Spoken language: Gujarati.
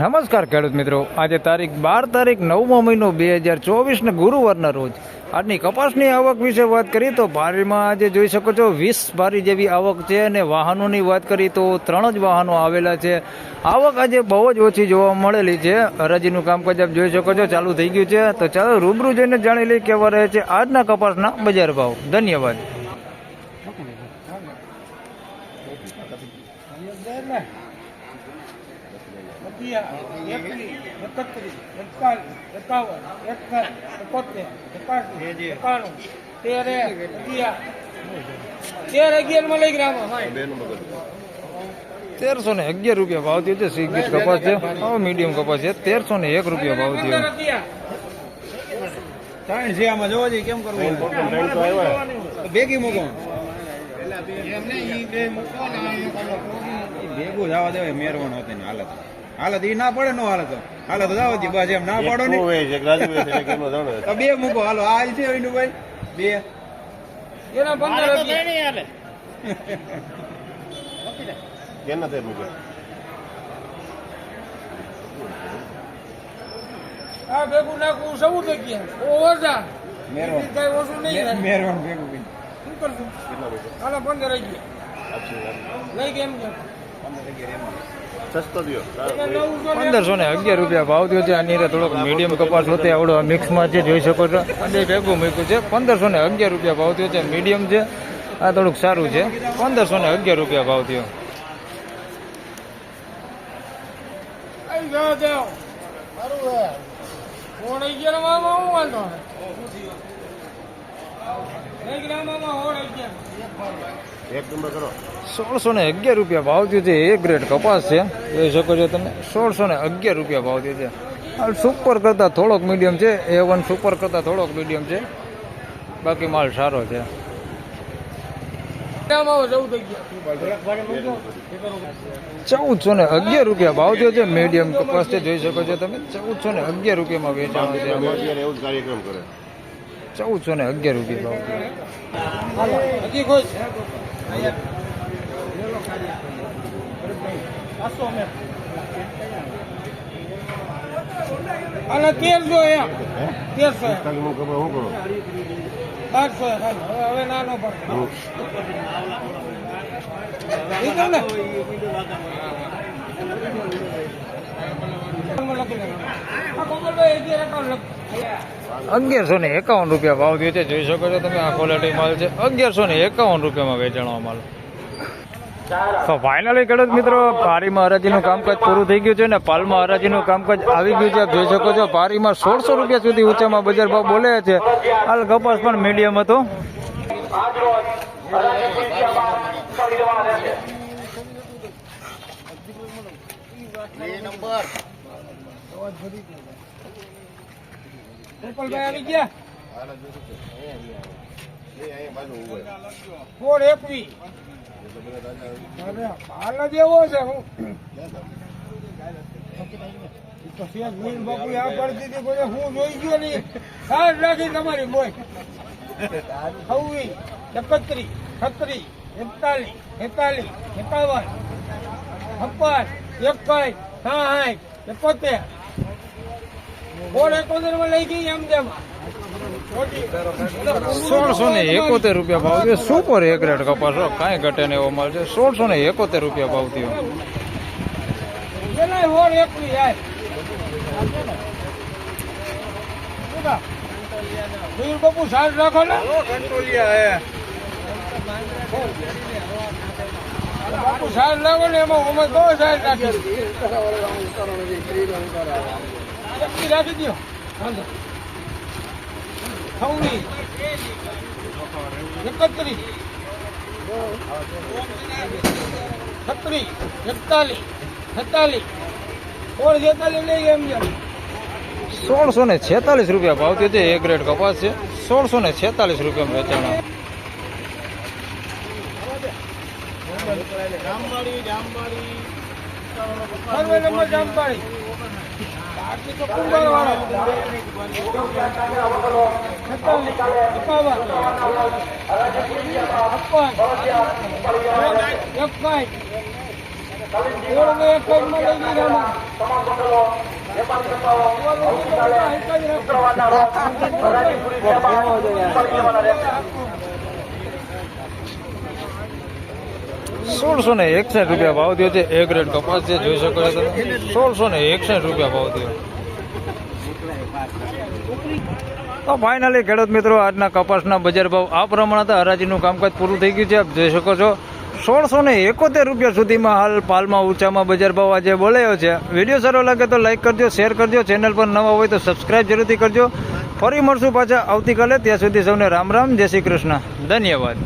નમસ્કાર ખેડૂત મિત્રો. આજે તારીખ બાર તારીખ નવમો મહિનો બે હજાર ચોવીસને ગુરુવારના રોજ. આજની કપાસની આવક વિશે વાત કરીએ તો ભારીમાં આજે જોઈ શકો છો વીસ ભારી જેવી આવક છે અને વાહનોની વાત કરીએ તો ત્રણ જ વાહનો આવેલા છે. આવક આજે બહુ જ ઓછી જોવા મળેલી છે. હરાજીનું કામકાજ આપ જોઈ શકો છો, ચાલુ થઈ ગયું છે. તો ચાલો રૂબરૂ જઈને જાણી લઈએ કેવા રહે છે આજના કપાસના બજાર ભાવ. ધન્યવાદ. એકત્રીસ એકતાલીસ એકાવન એકસઠ એકોતેર એકાસી એકાણું તેર અગિયાર. તેર અગિયારમાં લઈ ગયા તેરસો ને અગિયાર રૂપિયા ભાવ થયો છે સિગરેટ કપાસ છે. હવે મીડિયમ કપાસ છે. તેરસો ને એક રૂપિયા ભાવ થયો છે આમાં જોવા જઈએ કેમ કરવું? ભેગી મૂકો. ભેગું જવા દેવાય મેરવાનો હતો હાલત. હાલત ઈ ના પડે નો હાલત હાલત જવા દે બસ એમ ના પાડો ને. બે મૂકો હાલો આ છે એનું ભાઈ બે. એના પંદર આ ભેગું નાખવું સૌ જગ્યા ઓછા મેરવાનું કઈ ઓછું નહીં મેરવાનું ભેગું કઈ શું કરશું? હાલો પંદર ગયા. લઈ કેમ પંદરસો ને અગિયાર રૂપિયા ભાવ થયો છે. આની અંદર થોડોક મીડિયમ કપાસ હોતે આવડો મિક્સમાં છે જોઈ શકો છો. અને ભેગું મૂક્યું છે. પંદરસો ને અગિયાર રૂપિયા ભાવ થયો છે. મીડિયમ છે. આ થોડુંક સારું છે. પંદરસો ને અગિયાર રૂપિયા ભાવ થયો. સારું ગયા સોળસો ને અગિયાર રૂપિયા ભાવ થયો છે એ ગ્રેડ કપાસ છે. જોઈ શકો છો તમે. સોળસો ને અગિયાર રૂપિયા ભાવ થયો છે હાલ સુપર કરતાં થોડોક મીડિયમ છે. એ વન સુપર કરતાં થોડોક મીડિયમ છે. બાકી માલ સારો છે. ચૌદસો ને અગિયાર રૂપિયા ભાવ થયો છે મીડિયમ કપાસ છે. જોઈ શકો છો તમે. ચૌદસો ને અગિયાર રૂપિયામાં વેચાણો છે. ચૌદસો ને અગિયાર રૂપિયા ભાવ થયો અને તેરસો એમ. તેરસો બારસો એમ હાલો. હવે હવે નાનો પડે. અગિયારસો ને એકાવન રૂપિયા ભાવ થયો છે. જોઈ શકો છો તમે, આ ક્વોલિટી માલ છે. અગિયારસો ને એકાવન રૂપિયામાં વેચાણો માલ. તો ફાઇનલી ખેડૂત મિત્રો પારીમાં હરાજીનું કામકાજ પૂરું થઈ ગયું છે ને પાલમાં હરાજીનું કામકાજ આવી ગયું છે. આપ જોઈ શકો છો, પારીમાં સોળસો રૂપિયા સુધી ઊંચામાં બજાર ભાવ બોલે છે. હાલ કપાસ પણ મીડિયમ હતો. ગોપાલભાઈ આવી ગયા? ફોર એકવી હાલ જ એવો છે હું. તો શેઠ મીર બાપુ આ પડતી હતી બોલે હું જોઈ ગયો નહીં. સાર રાખી તમારી મોય છવ્વીસ એકત્રીસ છત્રીસ એકતાલીસ એકતાલીસ એકાવન છપ્પન એકાઈ ગઈ એમ તેમ. સોળસો ને એકોતેર રૂપિયા ભાવ છે. સુપર એક રેટ કપાસ હો, કાંઈ ઘટે ને એવો માલ છે. સોળસો ને એકોતેર રૂપિયા ભાવ થયો. બાપુ સાર રાખો ને. બાપુ સાર લાવો ને એમાં અમે બહુ સાર રાખી દો વાંધો છવ્વીસ એકત્રીસ. છત્રીસ. એકતાલીસ. છેતાલીસ. સોળ છેતાલીસ લઈ ગયા એમ છે સોળસો ને છેતાલીસ રૂપિયા ભાવ થયો છે એક ગ્રેડ કપાસ છે. સોળસો ને છેતાલીસ રૂપિયા વેચાણો. સર્વે નંબર જામવાળી બાકી તો કુંભારવાળો. છેતાલીસ, એકાવન, છપ્પન, એકાઈ, ઓળને એક સાઈડમાં લઈ જઈ આમાં. સોળસો ને એકસઠ રૂપિયા ભાવ થયો છે. એ ગ્રેડ કપાસ છે જોઈ શકો છો તમે. સોળસો ને એકસઠ રૂપિયા ભાવ થયો. તો ફાઇનલી ખેડૂત મિત્રો આજના કપાસના બજાર ભાવ આ પ્રમાણે હતા. હરાજીનું કામકાજ પૂરું થઈ ગયું છે. આપ જોઈ શકો છો. સોળસો ને એકોતેર રૂપિયા સુધીમાં હાલ પાલમાં ઊંચામાં બજાર ભાવ આજે બોલાયો છે. વીડિયો સારો લાગે તો લાઇક કરજો શેર કરજો. ચેનલ પર નવા હોય તો સબસ્ક્રાઇબ જરૂરથી કરજો. ફરી મળશું પાછા આવતીકાલે. ત્યાં સુધી સૌને રામ રામ. જય શ્રી કૃષ્ણ. ધન્યવાદ.